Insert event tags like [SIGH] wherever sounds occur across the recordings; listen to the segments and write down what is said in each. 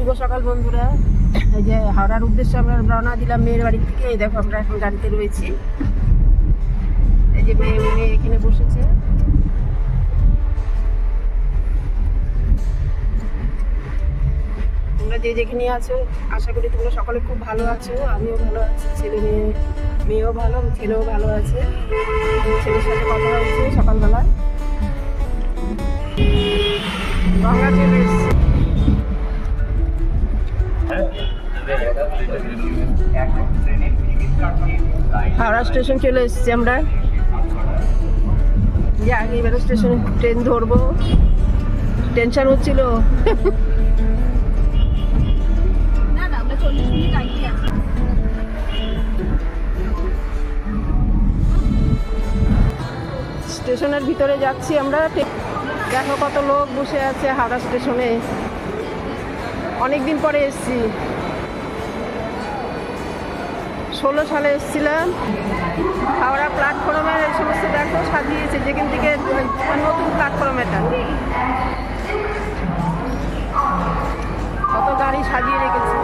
শুভ সকাল বন্ধুরা। এই যে হাওড়ার উদ্দেশ্যে আমরা রওনা দিলাম মেয়ের বাড়ি থেকে। এই দেখো আমরা এখন গাড়িতে রয়েছি। এই যে মেয়ে মেয়ে এখানে বসেছে। তোমরা যে যেখানে আছো, আশা করি তোমরা সকলে খুব ভালো আছো। আমিও ভালো আছি। ছেলে মেয়ে, মেয়েও ভালো, ছেলেও ভালো আছে। ছেলের সাথে কথা হয়েছে সকালবেলা গঙ্গা চলে এসছে। হাওড়া স্টেশন চলে এসেছি আমরা। যে আগে এবারে স্টেশনে ট্রেন ধরবো। টেনশন হচ্ছিল। স্টেশনের ভিতরে যাচ্ছি আমরা। দেখো কত লোক বসে আছে হাওড়া স্টেশনে। অনেক দিন পরে এসছি। ষোলো সালে এসেছিলাম। হাওড়া প্ল্যাটফর্মের এই সমস্ত দেখো, সাজিয়েছে। যেখান থেকে নতুন প্ল্যাটফর্ম এটা। কত গাড়ি সাজিয়ে রেখেছে।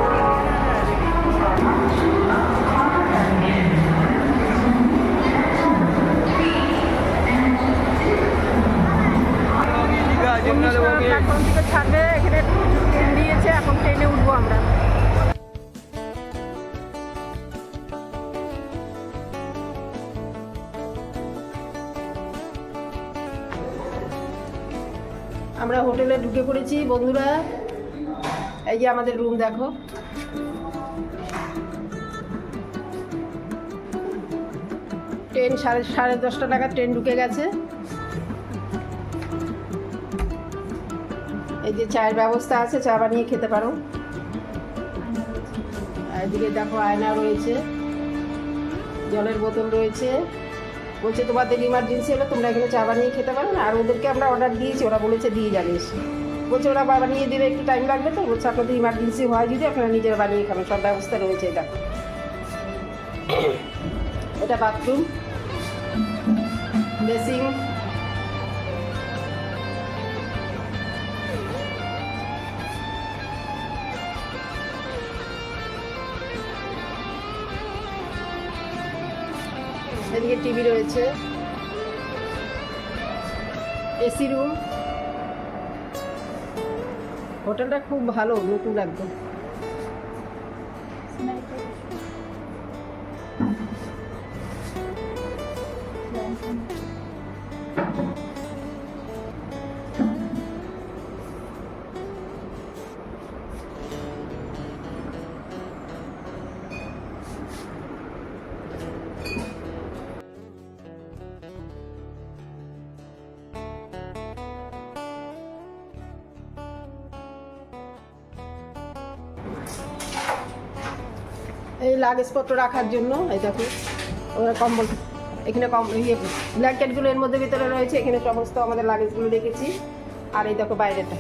আমরা হোটেলে ঢুকে পড়েছি, বন্ধুরা। এই যে আমাদের রুম, দেখো। ট্রেন সাড়ে সাড়ে দশটা টাকা ট্রেন ঢুকে গেছে। এই যে চায়ের ব্যবস্থা আছে, চা বানিয়ে খেতে পারো। এদিকে দেখো আয়না রয়েছে, জলের বোতল রয়েছে। বলছে তোমাদের ইমার্জেন্সি হলে, তোমরা এখানে চা বানিয়ে খেতে পারো না, আর ওদেরকে আমরা অর্ডার দিয়েছি, ওরা বলেছে দিয়ে এসে বলছে, ওরা বানিয়ে দিলে একটু টাইম লাগবে তো? বলছে, আপনাদের ইমার্জেন্সি হয় যদি, আপনারা নিজেরা বানিয়ে খাবেন, সব ব্যবস্থা রয়েছে এটা। [COUGHS] এটা বাথরুম বেসিং এদিকে টিভি রয়েছে। AC room. হোটেলটা খুব ভালো নতুন একদম। এই লাগেজপত্র রাখার জন্য, এই দেখো, ওরা কম্বল, এখানে কম ইয়ে ব্ল্যাঙ্কেটগুলো এর মধ্যে ভিতরে রয়েছে, এখানে সমস্ত আমাদের লাগেজগুলো রেখেছি। আর এই দেখো বাইরেটা।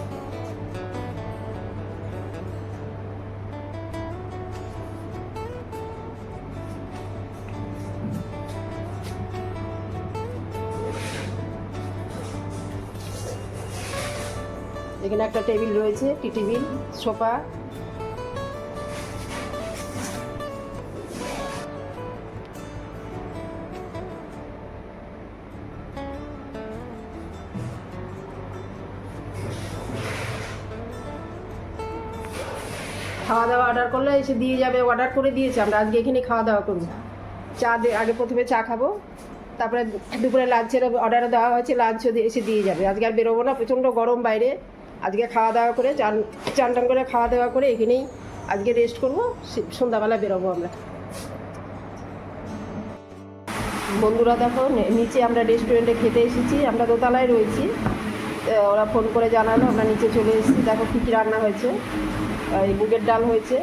এখানে একটা টেবিল রয়েছে, টি টেবিল, সোফা খাওয়া দাওয়া অর্ডার করলে, এসে দিয়ে যাবে অর্ডার করে দিয়েছে, আমরা আজকে এখানে খাওয়া দাওয়া করব। চা আগে প্রথমে চা খাব, তারপরে দুপুরে লাঞ্চের অর্ডারও দেওয়া হয়েছে লাঞ্চও দিয়ে- এসে দিয়ে যাবে। আজকে আর বেরোবো না, প্রচণ্ড গরম বাইরে। আজকে খাওয়া দাওয়া করে, চান চান করে খাওয়া দাওয়া করে এখানেই আজকে রেস্ট করব সন্ধ্যাবেলা বেরোবো আমরা। বন্ধুরা দেখো নিচে আমরা রেস্টুরেন্টে খেতে এসেছি, আমরা দোতলায় রয়েছি। ওরা ফোন করে জানালো, আমরা নিচে চলে এসেছি, দেখো কী কী রান্না হয়েছে। এই মুগের ডাল হয়েছে,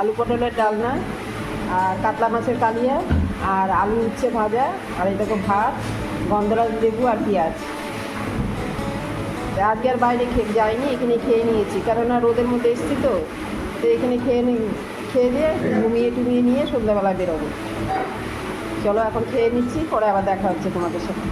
আলু পটলের ডালনা আর কাতলা মাছের কালিয়া, আর আলু উচ্ছে ভাজা, আর এই দেখো ভাত, গন্ধরাজ লেবু আর পেঁয়াজ। আজকে আর বাইরে খেয়ে যাইনি, এখানে খেয়ে নিয়েছি। কেননা রোদের মধ্যে এসেছি তো তো এখানে খেয়ে খেয়ে দিয়ে ঘুমিয়ে টুমিয়ে নিয়ে সন্ধ্যাবেলা বেরোবো। চলো এখন খেয়ে নিচ্ছি, পরে আবার দেখা হচ্ছে তোমাদের সাথে।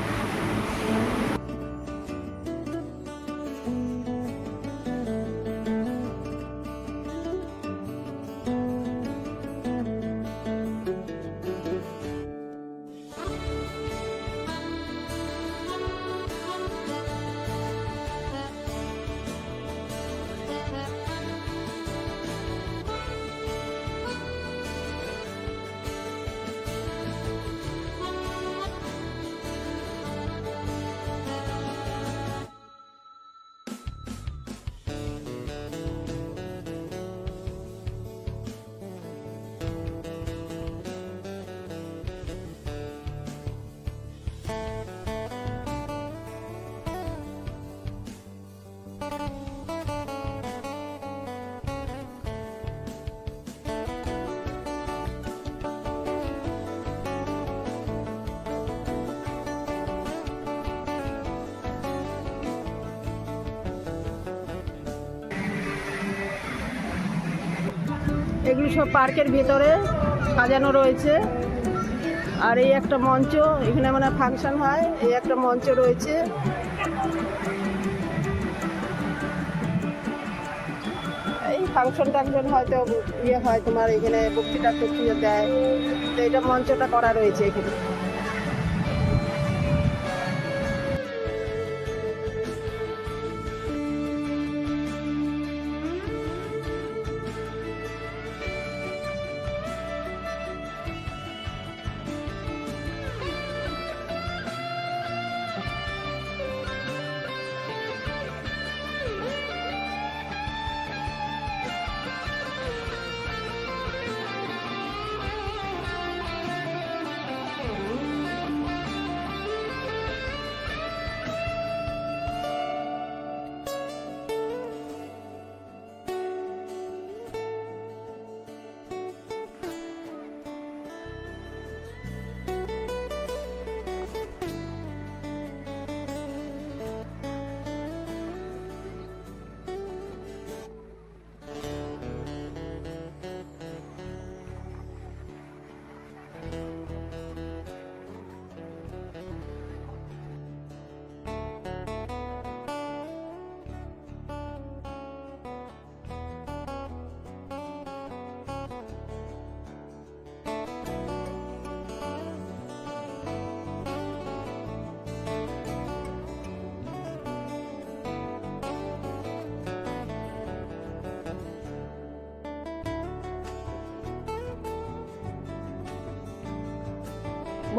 এগুলো সব পার্কের ভেতরে সাজানো রয়েছে। আর এই একটা মঞ্চ, এখানে মানে ফাংশন হয়, এই একটা মঞ্চ রয়েছে। এই ফাংশন টাংশন হয়তো ইয়ে হয় তোমার এখানে বক্তৃতা টক্তৃতা দেয়। তো এটা মঞ্চটা করা রয়েছে এখানে।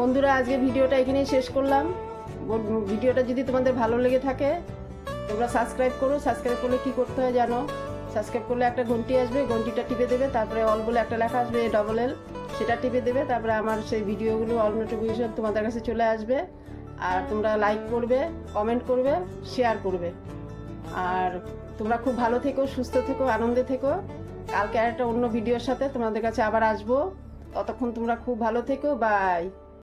বন্ধুরা, আজকে ভিডিওটা এখানেই শেষ করলাম। ভিডিওটা যদি তোমাদের ভালো লেগে থাকে, তোমরা সাবস্ক্রাইব করো। সাবস্ক্রাইব করলে কি করতে হয় জানো? সাবস্ক্রাইব করলে একটা ঘন্টি আসবে, ঘন্টিটা টিপে দেবে, তারপরে অল বলে একটা লেখা আসবে ডবল এল সেটা টিপে দেবে, তারপরে আমার সেই ভিডিওগুলো অল নোটিফিকেশন তোমাদের কাছে চলে আসবে। আর তোমরা লাইক করবে কমেন্ট করবে শেয়ার করবে। আর তোমরা খুব ভালো থেকো, সুস্থ থেকো, আনন্দে থেকো। কালকে একটা অন্য ভিডিওর সাথে তোমাদের কাছে আবার আসব। ততক্ষণ তোমরা খুব ভালো থেকো বাই